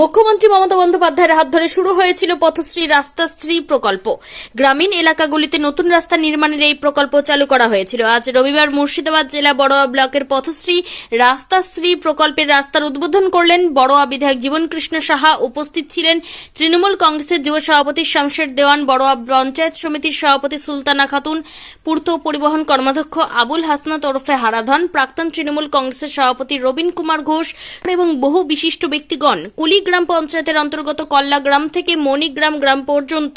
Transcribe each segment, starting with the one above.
মুখ্যমন্ত্রী মমতা বন্দ্যোপাধ্যায়ের হাত ধরে শুরু হয়েছিল পথশ্রী রাস্তাশ্রী প্রকল্প। গ্রামীণ এলাকাগুলিতে নতুন রাস্তা নির্মাণের এই প্রকল্প চালু করা হয়েছিল। আজ রবিবার মুর্শিদাবাদ জেলা বড়োয়া ব্লকের পথশ্রী রাস্তাশ্রী প্রকল্পের রাস্তার উদ্বোধন করলেন বড়োয়া বিধায়ক জীবনকৃষ্ণ সাহা। উপস্থিত ছিলেন তৃণমূল কংগ্রেসের যুব সভাপতি শামশের দেওয়ান, বড়োয়া পঞ্চায়েত সমিতির সভাপতি সুলতানা খাতুন, পূর্ত পরিবহন কর্মাধ্যক্ষ আবুল হাসনাত ওরফে হারাধন, প্রাক্তন তৃণমূল কংগ্রেসের সভাপতি রবীন কুমার ঘোষ এবং বহু বিশিষ্ট ব্যক্তিগণ কুলিগ্রাম পঞ্চায়েতের অন্তর্গত কল্লা গ্রাম থেকে মণিগ্রাম গ্রাম পর্যন্ত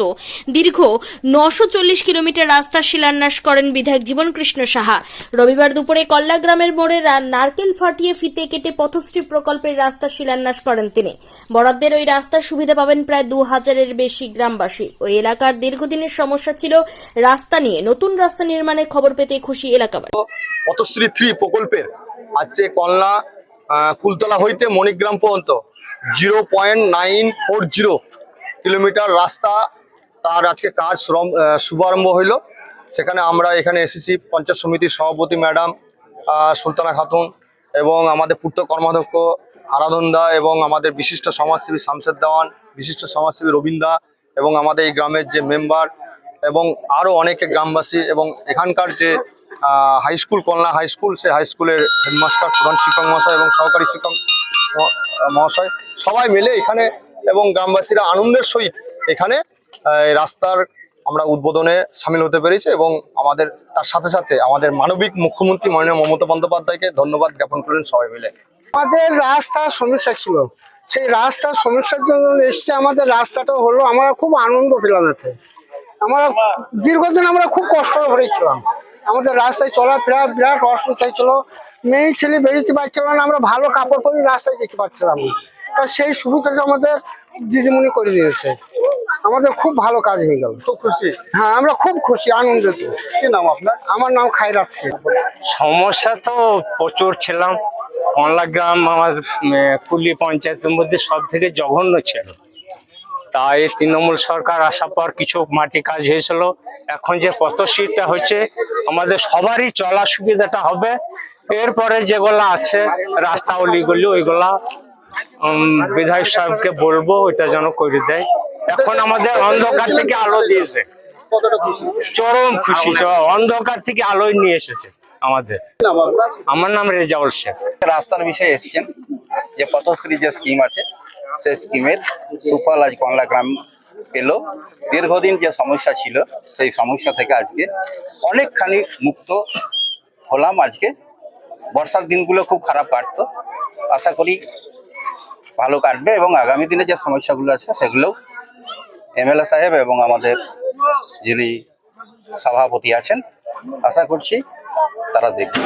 দীর্ঘ নশো চল্লিশ কিলোমিটার রাস্তা শিলান্যাস করেন বিধায়ক জীবনকৃষ্ণ সাহা। রবিবার দুপুরে কল্লা গ্রামের মোড়ে নারকেল ফাটিয়ে ফিতে কেটে পথশ্রী প্রকল্পের রাস্তা শিলান্যাস করেন তিনি। বরাদ্দের ওই রাস্তার সুবিধা পাবেন প্রায় দু হাজারের বেশি গ্রামবাসী। ওই এলাকার দীর্ঘদিনের সমস্যা ছিল রাস্তা নিয়ে। নতুন রাস্তা নির্মাণের খবর পেতে খুশি এলাকাবাসী। পথশ্রী থ্রি প্রকল্পের আজকে আহ, কুলতলা হইতে মণিগ্রাম পর্যন্ত zero point nine four zero kilometre রাস্তা তার আজকে কাজ শুভারম্ভ হইল। সেখানে আমরা এখানে এসেছি পঞ্চায়েত সমিতির সভাপতি ম্যাডাম সুলতানা খাতুন এবং আমাদের পূর্ত কর্মাধ্যক্ষ আরাধনদা এবং আমাদের বিশিষ্ট সমাজসেবী শামশেদ দেওয়ান, বিশিষ্ট সমাজসেবী রবীন্দা এবং আমাদের এই গ্রামের যে মেম্বার এবং আরও অনেকে গ্রামবাসী এবং এখানকার যে high school, Kalna high school সে হাই স্কুলের হেডমাস্টার প্রধান শিক্ষক মহাশয় এবং সহকারী শিক্ষক মহাশয়, সবাই মিলে এখানে এবং গ্রামবাসীরা আনন্দের সহিত এখানে রাস্তার আমরা উদ্বোধনে সামিল হতে পেরেছি এবং আমাদের, তার সাথে সাথে আমাদের মানবিক মুখ্যমন্ত্রী মাননীয় মমতা বন্দ্যোপাধ্যায়কে ধন্যবাদ জ্ঞাপন করলেন সবাই মিলে। আমাদের রাস্তার সমস্যা ছিল। সেই রাস্তার সমস্যার জন্য এসছে আমাদের রাস্তাটা হলো, আমরা খুব আনন্দ পেলাম এতে। আমরা দীর্ঘদিন আমরা খুব কষ্ট করেছিলাম আমাদের রাস্তায় চলা চলাফেরা বিরাট অসুবিধা ছিল। মেয়ে ছেলে বেরোতে পারছিল না আমরা ভালো কাপড় পরে রাস্তায় যেতে পারছিলাম না। তা সেই সুবিধাটা আমাদের দিদিমণি করে দিয়েছে। আমাদের খুব ভালো কাজ হয়ে গেল। খুব খুশি? হ্যাঁ আমরা খুব খুশি আনন্দিত। কি নাম আপনার? আমার নাম খায়রাত শেখ সমস্যা তো প্রচুর ছিলাম। কমলা গ্রাম আমার কুলি পঞ্চায়েতের মধ্যে সব থেকে জঘন্য ছিল। তাই তৃণমূল সরকার আসার পর কিছু মাটি কাজ হয়েছিল। এখন যে পথশিটটা হচ্ছে আমাদের সবারই চলা সুবিধাটা হবে। এরপরে যেগুলা আছে, রাস্তা অলিগুলি, ওইগুলা বিধায়ক সাহেবকে বলব, ওইটা যেন করে দেয়। এখন আমাদের অন্ধকার থেকে আলো দিয়েছে। চরম খুশি অন্ধকার থেকে আলোয় নিয়ে এসেছে আমাদের। আমার নাম রেজাউল শেখ। রাস্তার বিষয়ে এসেছেন যে পথশ্রী যে স্কিম আছে, সেই স্কিমের সুফল আজ কমলা গ্রাম পেল। দীর্ঘদিন যে সমস্যা ছিল, সেই সমস্যা থেকে আজকে অনেকখানি মুক্ত হলাম আজকে। বর্ষার দিনগুলো খুব খারাপ কাটতো। আশা করি ভালো কাটবে এবং আগামী দিনে যে সমস্যাগুলো আছে সেগুলো এমএলএ সাহেব এবং আমাদের যিনি সভাপতি আছেন, আশা করছি তারা দেখবে।